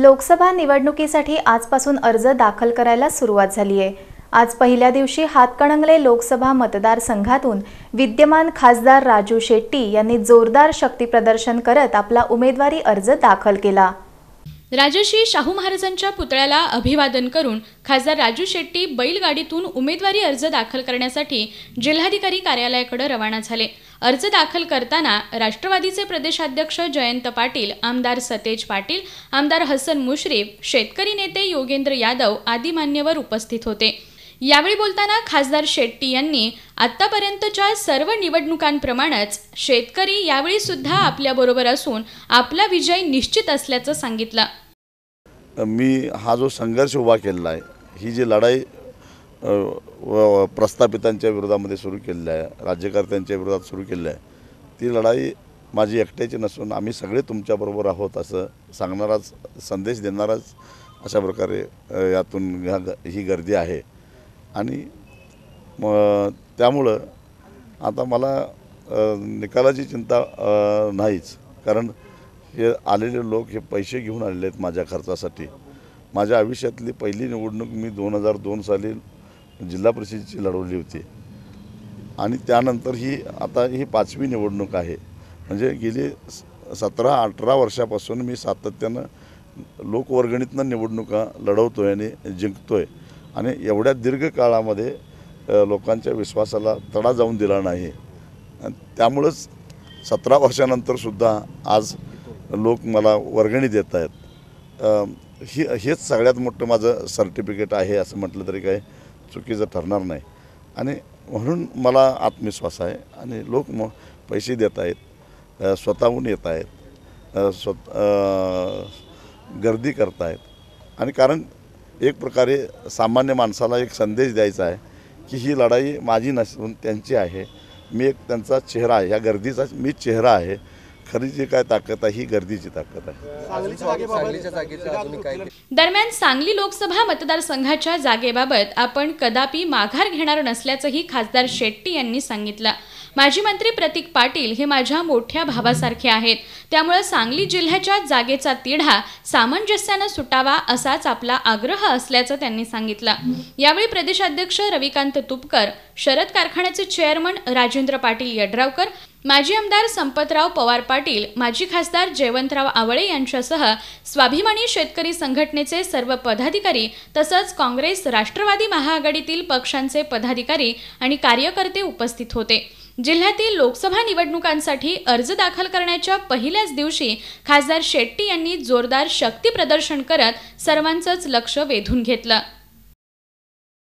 लोकसभा निवडणुकीसाठी आजपासून अर्ज दाखल करायला सुरुवात झाली आहे. आज पहिल्या दिवशी हातकणंगले लोकसभा मतदारसंघातून विद्यमान खासदार राजू शेट्टी यांनी जोरदार शक्तीप्रदर्शन करत आपला उमेदवारी अर्ज दाखल केला. राजश्री शाहू महाराजांच्या पुतळ्याला अभिवादन करून खासदार राजू शेट्टी बैलगाडीतून उमेदवारी अर्ज दाखल करण्यासाठी जिल्हाधिकारी कार्यालयाकडे रवाना झाले. अर्ज दाखल करताना राष्ट्रवादीचे प्रदेशाध्यक्ष जयंत पाटील आमदार सतेज पाटील आमदार हसन मुश्रीफ शेतकरी नेते योगेंद्र यादव आदी मान्यवर उपस्थित होते. यावेळी बोलताना खासदार शेट्टी यांनी आतापर्यंतच्या सर्व निवडणुकांप्रमाणेच शेतकरी यावेळी सुद्धा आपल्याबरोबर असून आपला विजय निश्चित असल्याचं सांगितलं. मी हा जो संघर्ष उभा केलेला आहे ही जी लढाई प्रस्थापितांच्या विरोधामध्ये सुरू केलेली आहे राज्यकर्त्यांच्या विरोधात सुरू केलेली आहे ती लढाई माझी एकट्याची नसून आम्ही सगळे तुमच्याबरोबर आहोत असं सांगणाराच संदेश देणाराच अशा प्रकारे यातून ह्या ग- ही गर्दी आहे. आणि मग त्यामुळं आता मला निकालाची चिंता नाहीच. कारण हे आलेले लोक हे पैसे घेऊन आलेले आहेत माझ्या खर्चासाठी. माझ्या आयुष्यातली पहिली निवडणूक मी दोन हजार दोन साली जिल्हा परिषदेची लढवली होती. आणि त्यानंतर ही आता ही पाचवी निवडणूक आहे. म्हणजे गेली स- सतरा अठरा वर्षापासून मी सातत्यानं लोकवर्गणीतनं निवडणुका लढवतो आहे आणि जिंकतो आहे आणि एवढ्या दीर्घ काळामध्ये लोकांच्या विश्वासाला तडा जाऊन दिला नाही. आणि त्यामुळंच सतरा वर्षानंतरसुद्धा आज लोक मला वर्गणी देत आहेत. ही हेच सगळ्यात मोठं माझं सर्टिफिकेट आहे असं म्हटलं तरी काही चुकीचं ठरणार नाही. आणि म्हणून मला आत्मविश्वास आहे आणि लोक मग पैसे देत आहेत स्वतःहून येत आहेत स्वत गर्दी करत आहेत. आणि कारण एक प्रकारे सामान्य माणसाला एक संदेश द्यायचा आहे की ही लढाई माझी नसून त्यांची आहे. मी एक त्यांचा चेहरा आहे. या गर्दीचा मी चेहरा आहे. खरी जी काय ताकद आहे ही गर्दीची ताकद आहे. दरम्यान सांगली लोकसभा मतदारसंघाच्या जागेबाबत आपण कदापि माघार घेणार नसल्याचंही खासदार शेट्टी यांनी सांगितलं. माजी मंत्री प्रतीक पाटील हे माझ्या मोठ्या भावासारखे आहेत. त्यामुळे सांगली जिल्ह्याच्या जागेचा तिढा सामंजस्यानं सुटावा असाच आपला आग्रह असल्याचं त्यांनी सांगितलं. यावेळी प्रदेशाध्यक्ष रविकांत तुपकर शरद कारखान्याचे चेअरमन राजेंद्र पाटील यड्रावकर माजी आमदार संपतराव पवार पाटील माजी खासदार जयवंतराव आवळे यांच्यासह स्वाभिमानी शेतकरी संघटनेचे सर्व पदाधिकारी तसंच काँग्रेस राष्ट्रवादी महाआघाडीतील पक्षांचे पदाधिकारी आणि कार्यकर्ते उपस्थित होते. जिल्ह्यातील लोकसभा निवडणुकांसाठी अर्ज दाखल करण्याच्या पहिल्याच दिवशी खासदार शेट्टी यांनी जोरदार शक्ती प्रदर्शन करत सर्वांचंच लक्ष वेधून घेतलं.